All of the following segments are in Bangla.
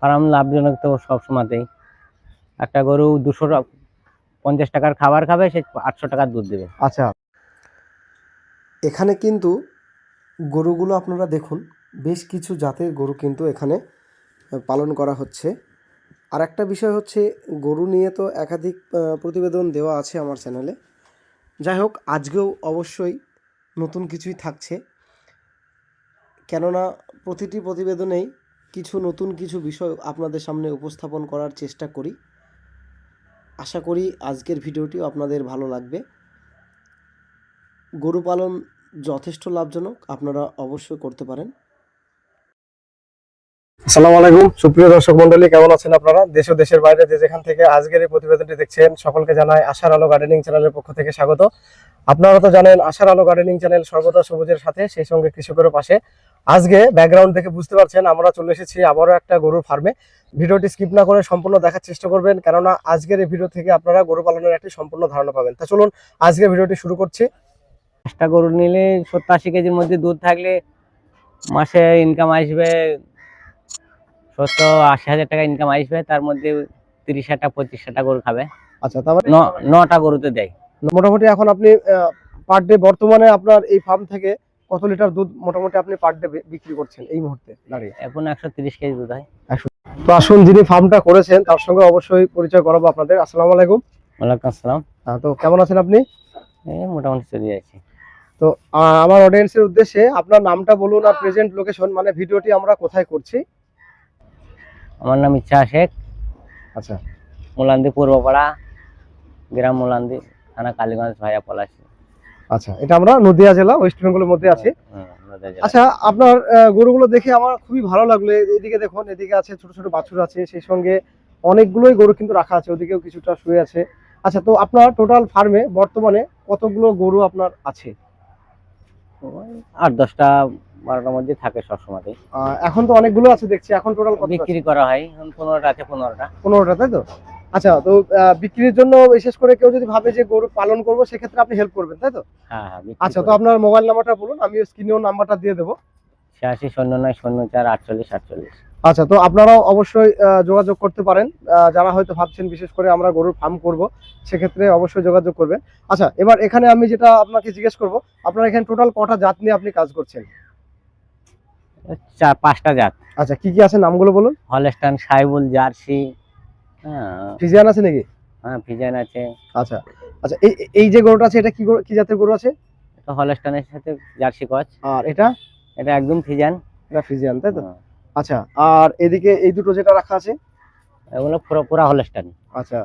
ফার্ম লাভজনক তো সব সবসময়তেই। একটা গরু দুশো পঞ্চাশ টাকার খাবার খাবে, সে আটশো টাকার দুধ দেবে। আচ্ছা। এখানে কিন্তু গরুগুলো আপনারা দেখুন, বেশ কিছু জাতের গরু কিন্তু এখানে পালন করা হচ্ছে। আর একটা বিষয় হচ্ছে, গরু নিয়ে তো একাধিক প্রতিবেদন দেওয়া আছে আমার চ্যানেলে। যাই হোক, আজকেও অবশ্যই নতুন কিছুই থাকছে। কেননা, প্রতিটি প্রতিবেদনেই কিছু নতুন কিছু বিষয় আপনাদের সামনে উপস্থাপন করার চেষ্টা করি। আশা করি আজকের ভিডিওটিও আপনাদের ভালো লাগবে। গরু পালন যথেষ্ট লাভজনক, আপনারা অবশ্যই করতে পারেন। আসসালামু আলাইকুম, সুপ্রিয় দর্শক মন্ডলী কেমন আছেন আপনারা? দেশ ও দেশের বাইরে যে যেখান থেকে আজকের এই প্রতিবেদনটি দেখছেন, সকলকে জানাই আশার আলো গার্ডেনিং চ্যানেলের পক্ষ থেকে স্বাগত। আপনারা তো জানেন, আশার আলো গার্ডেনিং চ্যানেল সর্বদা সবুজের সাথে, সেই সঙ্গে কৃষকেরও পাশে। আজকে ব্যাকগ্রাউন্ড থেকে বুঝতে পারছেন আমরা চলে এসেছি আবারও একটা গরুর ফার্মে ভিডিওটি স্কিপ না করে সম্পূর্ণ দেখার চেষ্টা করবেন কেননা আজকের এই ভিডিও থেকে আপনারা গরু পালনের একটি সম্পূর্ণ ধারণা পাবেন। তা চলুন আজকে ভিডিওটি শুরু করছি। পাঁচটা গরু নিলে সত্তর আশি কেজির মধ্যে দুধ থাকলে মাসে ইনকাম আসবে সত্তর আশি হাজার টাকা ইনকাম আসবে তার মধ্যে তিরিশ হাজার পঁচিশ হাজার গরু খাবে। আচ্ছা তারপরে নটা গরুতে দেয়। মোটামুটি এখন আপনি পার ডে বর্তমানে আপনার এই ফার্ম থেকে কত লিটার দুধ মোটামুটি আপনি পার ডে বিক্রি করছেন এই মুহূর্তে? দাঁড়িয়ে। এখন একশো তিরিশ কেজি দুধ হয়। তো আসুন যিনি ফার্মটা করেছেন তার সঙ্গে অবশ্যই পরিচয় করাবো আপনাদের। আসসালামু আলাইকুম। ওয়ালাইকুম আসসালাম। তো কেমন আছেন আপনি? মোটামুটি চলে যাচ্ছি তো আমার অডিয়েন্সের উদ্দেশ্যে আপনার নামটা বলুন আর প্রেজেন্ট লোকেশন মানে ভিডিওটি আমরা কোথায় করছি? আমার নাম ইচ্ছা শেখ। আচ্ছা। মোলান্দি পূর্বপাড়া গ্রাম মোলান্দি থানা কালীগঞ্জ ভাইয়া পলাশি। আচ্ছা এটা আমরা নদিয়া জেলা ওয়েস্ট বেঙ্গলের মধ্যে আছি। নদিয়া জেলা। আচ্ছা আপনার গরুগুলো দেখে আমার খুবই ভালো লাগল। এদিকে দেখুন এদিকে আছে ছোট ছোট বাছুর আছে সেই সঙ্গে অনেকগুলোই গরু কিন্তু রাখা আছে ওদিকেও কিছুটা শুয়ে আছে। আচ্ছা তো আপনার টোটাল ফার্মে বর্তমানে কতগুলো গরু আপনার আছে? আট দশটা বারোটার মধ্যে থাকে সবসময়তেই। আহ, এখন তো অনেকগুলো আছে দেখছি এখন টোটাল কত বিক্রি করা হয় পনেরোটা আছে পনেরোটা। পনেরোটা তাই তো? আচ্ছা তো বিক্রির জন্য বিশেষ করে কেউ যদি ভাবে যে গরু পালন করব সেক্ষেত্রে আপনি হেল্প করবেন তাই তো? হ্যাঁ হ্যাঁ আচ্ছা তো আপনার মোবাইল নাম্বারটা বলুন আমি স্ক্রিনেও নাম্বারটা দিয়ে দেবো। ছিয়াশি শূন্য নয় শূন্য চার আটচল্লিশ আটচল্লিশ। আচ্ছা তো আপনারাও অবশ্যই যোগাযোগ করতে পারেন। যারা হয়তো ভাবছেন বিশেষ করে আমরা গরুর ফার্ম করব সেক্ষেত্রে অবশ্যই যোগাযোগ করবেন। আচ্ছা এবার এখানে আমি যেটা আপনাকে জিজ্ঞেস করব আপনার এখানে টোটাল কটা জাত নিয়ে আপনি কাজ করছেন? চার পাঁচটা জাত। আচ্ছা কি কি আছে নামগুলো বলুন? হলস্টান সাইবুল জার্সি হ্যাঁ। ফিজিয়ান আছে নাকি? হ্যাঁ ফিজান আছে। আচ্ছা। আচ্ছা এই এই যে গরুটা আছে এটা কি কি জাতের গরু আছে? এটা হলস্টানের সাথে জার্সি কচ। আর এটা? এটা একদম ফিজান এটা ফিজিয়ান তাই তো? হ্যাঁ। আচ্ছা আর এদিকে এই দুটো যেটা রাখা আছে? এগুলো পুরো পুরা হলস্টান আচ্ছা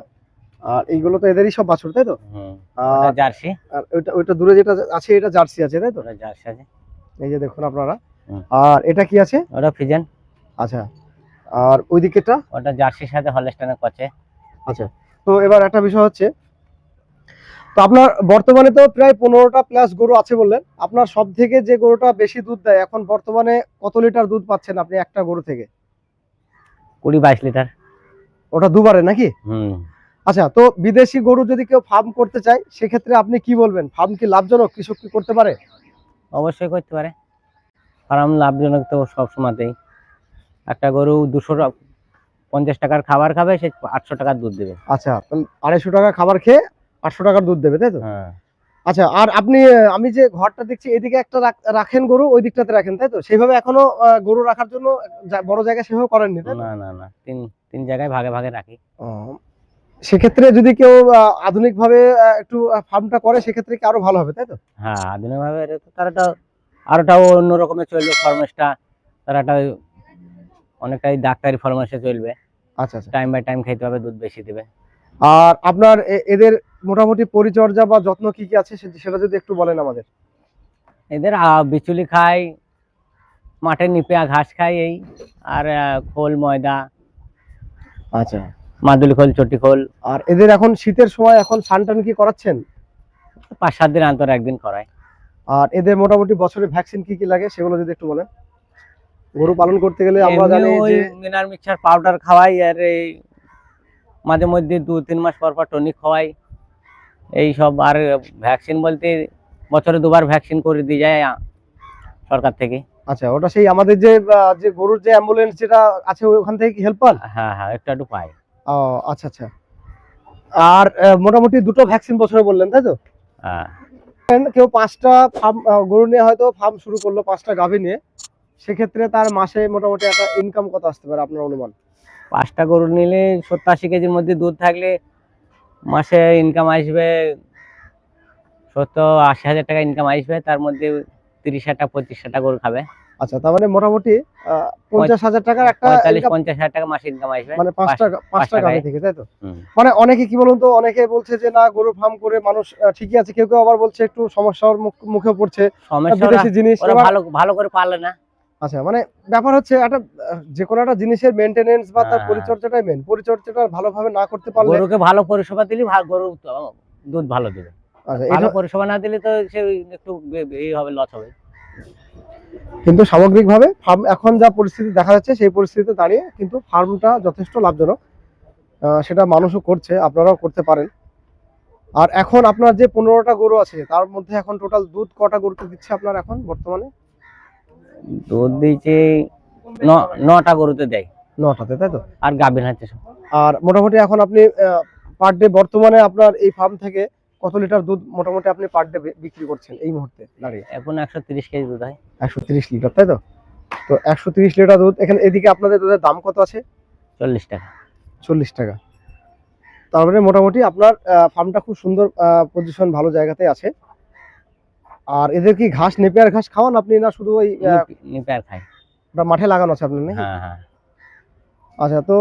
আর এইগুলো তো এদেরই সব বাছুর তাই তো? আর জার্সি। আর ওইটা ওইটা দূরে যেটা আছে এটা জার্সি আছে তাই তো? জার্সি আছে। এই যে দেখুন আপনারা। আর এটা কি আছে? ওটা ফিজান আচ্ছা। আর ওই দিকেরটা ওটা জার্সির সাথে হলস্টানের কচে। আচ্ছা তো এবার একটা বিষয় হচ্ছে তো আপনার বর্তমানে তো প্রায় পনেরোটা প্লাস গরু আছে বললেন। আপনার সব থেকে যে গরুটা বেশি দুধ দেয় এখন বর্তমানে কত লিটার দুধ পাচ্ছেন আপনি একটা গরু থেকে? কুড়ি বাইশ লিটার ওটা দুবারে নাকি? হুম। আচ্ছা তো বিদেশি গরু যদি কেউ ফার্ম করতে চায় সেক্ষেত্রে আপনি কি বলবেন? ফার্ম কি লাভজনক? কৃষক কি করতে পারে? অবশ্যই করতে পারে। ফার্ম লাভজনক তো সবসময়তেই। একটা গরু দুশো পঞ্চাশ টাকার খাবার খাবে সে আটশো টাকার দুধ দেবে। আচ্ছা আড়াইশো টাকা খাবার খেয়ে আটশো টাকার দুধ দেবে তাই তো? হ্যাঁ। আচ্ছা আর আপনি আমি যে ঘরটা দেখছি এদিকে একটা রাখেন গরু ওই দিকটাতে রাখেন তাই তো? সেইভাবে এখনও গরু রাখার জন্য বড় জায়গা সেভাবে করেননি না না না তিন তিন জায়গায় ভাগে ভাগে রাখি। সেক্ষেত্রে যদি কেউ আধুনিক ভাবে একটু ফার্মটা করে সেক্ষেত্রে কি আরও ভালো হবে তাই তো? হ্যাঁ আধুনিক ভাবে তারাটা আরোটাও অন্য রকমের চলবে ফরমেশটা তারাটা অনেকটাই ডাক্তারি ফরমেশে চলবে। আচ্ছা আচ্ছা। টাইম বাই টাইম খেতে হবে দুধ বেশি দেবে। আর আপনার এদের মোটামুটি পরিচর্যা বা যত্ন কি কি আছে সেটা যদি একটু বলেন আমাদের। এদের বিচুলি খায় মাঠে নিপে ঘাস খায় এই আর খোল ময়দা আচ্ছা। মাদুলি খোল চটি খোল। আর এদের এখন শীতের সময় এখন সানটান কি করাচ্ছেন? পাঁচ সাত দিন অন্তর একদিন করায়। আর এদের মোটামুটি বছরে ভ্যাকসিন কি কি লাগে সেগুলো যদি একটু বলেন। গরু পালন করতে গেলে আমরা জানি যে মিনার মিক্সচার পাউডার খাওয়াই আর এই মাঝে মধ্যে দু তিন মাস পর পর টনিক খাওয়াই। এই সব আর ভ্যাকসিন বলতে বছরে দুবার ভ্যাকসিন করে দিয়ে যায় সরকার থেকে। আচ্ছা ওটা সেই আমাদের যে যে গরুর যে অ্যাম্বুলেন্স যেটা আছে ওখান থেকে কি হেল্প পান? হ্যাঁ হ্যাঁ একটু একটু পাই। ও আচ্ছা আচ্ছা। আর মোটামুটি দুটো ভ্যাকসিন বছরে বললেন তাই তো? হ্যাঁ। কেউ পাঁচটা ফার্ম গরু নিয়ে হয়তো ফার্ম শুরু করল পাঁচটা গাভী নিয়ে। সেক্ষেত্রে তার মাসে মোটামুটি একটা ইনকাম কত আসতে পারে আপনার অনুমান? পাঁচটা গরু নিলে সত্তর আশি কেজির মধ্যে দুধ থাকলে মাসে ইনকাম আসবে সত্তর আশি হাজার টাকা ইনকাম আসবে তার মধ্যে তিরিশ হাজার টাকা পঁচিশ হাজার টাকা গরু খাবে। আচ্ছা তার মানে মোটামুটি পঞ্চাশ হাজার টাকার একটা পঁয়তাল্লিশ পঞ্চাশ হাজার টাকা মাসে ইনকাম আসবে। মানে পাঁচটা পাঁচটা পাঁচটা গাভী গায়ে। থেকে তাই তো? মানে অনেকে কি বলুন তো অনেকে বলছে যে না গরু ফার্ম করে মানুষ ঠিকই আছে। কেউ কেউ আবার বলছে একটু সমস্যার মুখ- পড়ছে সমস্যা জিনিস ভালো ভালো করে পারলে না। আচ্ছা মানে ব্যাপার হচ্ছে একটা যে কোনো একটা জিনিসের মেনটেনেন্স বা তার হ্যাঁ। পরিচর্যাটাই মেন পরিচর্যাটা ভালোভাবে না করতে পারলে গরুকে ভালো পরিষেবা দিলে গরু দুধ ভালো দেবে। আচ্ছা ভালো এটা পরিষেবা না দিলে তো সে একটু এই হবে লস হবে। কিন্তু সামগ্রিকভাবে ফার্ম এখন যা পরিস্থিতি দেখা যাচ্ছে সেই পরিস্থিতিতে দাঁড়িয়ে কিন্তু ফার্মটা যথেষ্ট লাভজনক। সেটা মানুষও করছে আপনারাও করতে পারেন। আর এখন আপনার যে পনেরোটা গরু আছে তার মধ্যে এখন টোটাল দুধ কটা গরুতে দিচ্ছে আপনার এখন বর্তমানে? দুধ দিয়েছে নটা গরুতে দেয়। নটাতে তাই তো? আর গাভীর সব। আর মোটামুটি এখন আপনি পার ডে বর্তমানে আপনার এই ফার্ম থেকে কত লিটার দুধ মোটামুটি আপনি পার ডে বিক্রি করছেন এই মুহূর্তে দাঁড়িয়ে? এখন একশো তিরিশ কেজি দুধ হয়। একশো তিরিশ লিটার তাই তো? তো একশো তিরিশ লিটার দুধ এখানে এদিকে আপনাদের দুধের দাম কত আছে? চল্লিশ টাকা। চল্লিশ টাকা। তারপরে মোটামুটি আপনার ফার্মটা খুব সুন্দর পজিশন ভালো জায়গাতে আছে। আর এদের কি ঘাস নেপিয়ার ঘাস খাওয়ান আপনি না শুধু ওই আহ, নিপ- নিপার খায় ওটা মাঠে লাগানো আছে আপনার নাকি? হ্যাঁ হ্যাঁ। আচ্ছা তো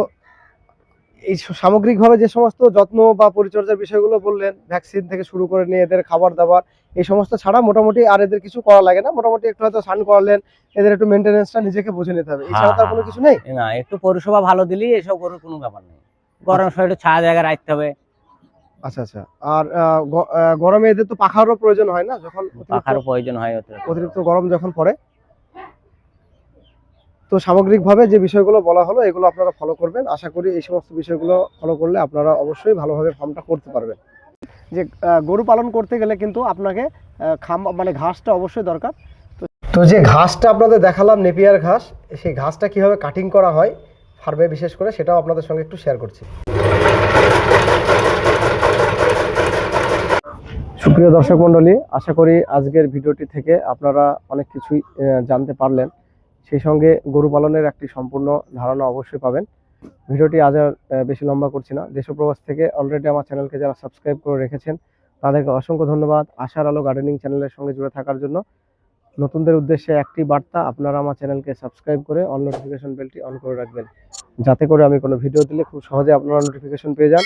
এই সামগ্রিকভাবে যে সমস্ত যত্ন বা পরিচর্যার বিষয়গুলো বললেন ভ্যাকসিন থেকে শুরু করে নিয়ে এদের খাবার দাবার এই সমস্ত ছাড়া মোটামুটি আর এদের কিছু করা লাগে না। মোটামুটি একটু হয়তো স্নান করালেন এদের একটু মেনটেনেন্সটা নিজেকে বুঝে নিতে হবে। এছাড়া তার কোনো কিছু নেই? না একটু পরিষেবা ভালো দিলেই এসব গরুর কোনো ব্যাপার নেই। গরম সময় একটু ছায়া জায়গায় রাখতে হবে। আচ্ছা আচ্ছা। আর গরমে এদের তো পাখারও প্রয়োজন হয় না যখন অতিরিক্ত- পাখারও প্রয়োজন হয় অত অতিরিক্ত গরম যখন পড়ে। তো সামগ্রিকভাবে যে বিষয়গুলো বলা হলো এগুলো আপনারা ফলো করবেন। আশা করি এই সমস্ত বিষয়গুলো ফলো করলে আপনারা অবশ্যই ভালোভাবে ফার্মটা করতে পারবেন। যে গরু পালন করতে গেলে কিন্তু আপনাকে খাম মানে ঘাসটা অবশ্যই দরকার। তো- তো যে ঘাসটা আপনাদের দেখালাম নেপিয়ার ঘাস সেই ঘাসটা কীভাবে কাটিং করা হয় ফার্মে বিশেষ করে সেটাও আপনাদের সঙ্গে একটু শেয়ার করছি। সুপ্রিয় দর্শক মণ্ডলী, আশা করি আজকের ভিডিওটি থেকে আপনারা অনেক কিছুই জানতে পারলেন। সেই সঙ্গে গরু পালনের একটি সম্পূর্ণ ধারণা অবশ্যই পাবেন। ভিডিওটি আজ আর বেশি লম্বা করছি না। দেশপ্রবাস থেকে অলরেডি আমার চ্যানেলকে যারা সাবস্ক্রাইব করে রেখেছেন, তাদেরকে অসংখ্য ধন্যবাদ। আশার আলো গার্ডেনিং চ্যানেলের সঙ্গে জুড়ে থাকার জন্য নতুনদের উদ্দেশ্যে একটি বার্তা, আপনারা আমার চ্যানেলকে সাবস্ক্রাইব করে অল নোটিফিকেশন বেলটি অন করে রাখবেন। যাতে করে আমি কোনো ভিডিও দিলে খুব সহজে আপনারা নোটিফিকেশন পেয়ে যান।